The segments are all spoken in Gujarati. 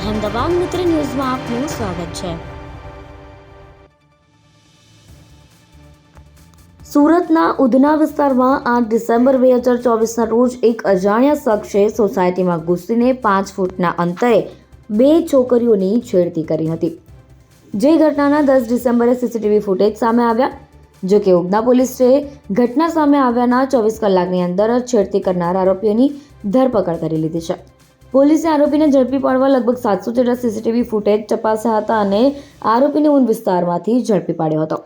અહેમદાબાદ મિત્ર ન્યૂઝમાં આપનું સ્વાગત છે સુરતના ઉધના વિસ્તારમાં આઠ ડિસેમ્બર બે હજાર ચોવીસના રોજ એક અજાણ્યા શખ્સે સોસાયટીમાં ઘૂસીને પાંચ ફૂટના અંતરે બે છોકરીઓની છેડતી કરી હતી જે ઘટનાના દસ ડિસેમ્બરે સીસીટીવી ફૂટેજ સામે આવ્યા જો કે ઉગના પોલીસે ઘટના સામે આવ્યાના ચોવીસ કલાકની અંદર જ છેડતી કરનાર આરોપીઓની ધરપકડ કરી લીધી છે પોલીસે આરોપીને ઝડપી પાડવા લગભગ સાતસો જેટલા સીસીટીવી ફૂટેજ તપાસ્યા હતા અને આરોપીને ઊન વિસ્તારમાંથી ઝડપી પાડ્યો હતો.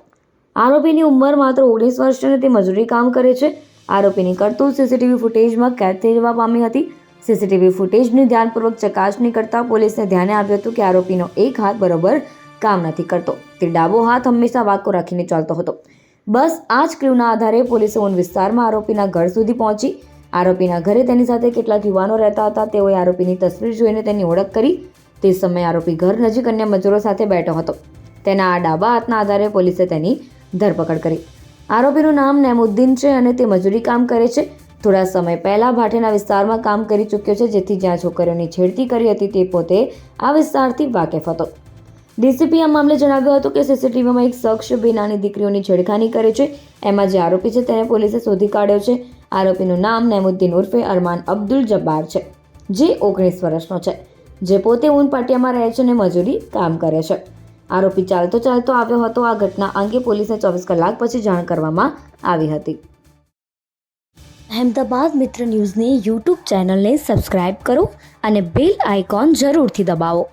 આરોપીની ઉંમર માત્ર ઓગણીસ વર્ષ અને તે મજૂરી કામ કરે છે. આરોપીની કરતૂત સીસીટીવી ફૂટેજમાં કેદ થઈ જવા પામી હતી. સીસીટીવી ફૂટેજની ધ્યાનપૂર્વક ચકાસણી કરતા પોલીસને ધ્યાને આવ્યું હતું કે આરોપીનો એક હાથ બરોબર કામ નથી કરતો. તે ડાબો હાથ હંમેશા વાકો રાખીને ચાલતો હતો. બસ આ જ ક્લ્યુના આધારે પોલીસે ઉન વિસ્તારમાં આરોપીના ઘર સુધી પહોંચી આરોપીના ઘરે તેની સાથે કેટલાક યુવાનો રહેતા હતા. તેઓએ આરોપીની તસવીર જોઈને તેની ઓળખ કરી. તે સમયે આરોપી ઘર નજીક અન્ય મજૂરો સાથે બેઠો હતો. તેના આ ડાબા હાથના આધારે પોલીસે તેની ધરપકડ કરી. આરોપીનું નામ નેમુદ્દીન છે અને તે મજૂરી કામ કરે છે. થોડા સમય પહેલા ભાટેના વિસ્તારમાં કામ કરી ચૂક્યો છે, જેથી જ્યાં છોકરીઓની છેડતી કરી હતી તે પોતે આ વિસ્તારથી વાકેફ હતો. ડીસીપી આ મામલે જણાવ્યું હતું કે સીસીટીવીમાં એક શખ્સ બે નાની દીકરીઓની છેડખાની કરે છે. એમાં જે આરોપી છે તેને પોલીસે શોધી કાઢ્યો છે. આરોપીનું નામ નેમુદ્દીન ઉર્ફે અરમાન અબ્દુલ જબ્બાર છે, જે ઓગણીસ વર્ષનો છે, જે પોતે ઊન પાટિયામાં રહે છે અને મજૂરી કામ કરે છે. આરોપી ચાલતો ચાલતો આવ્યો હતો. આ ઘટના અંગે પોલીસને ચોવીસ કલાક પછી જાણ કરવામાં આવી હતી. અહેમદાબાદ મિત્ર ન્યૂઝની યુટ્યુબ ચેનલને સબસ્ક્રાઇબ કરો અને બેલ આઇકોન જરૂરથી દબાવો,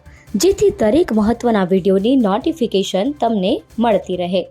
જેથી દરેક મહત્ત્વના વિડીયોની નોટિફિકેશન તમને મળતી રહે.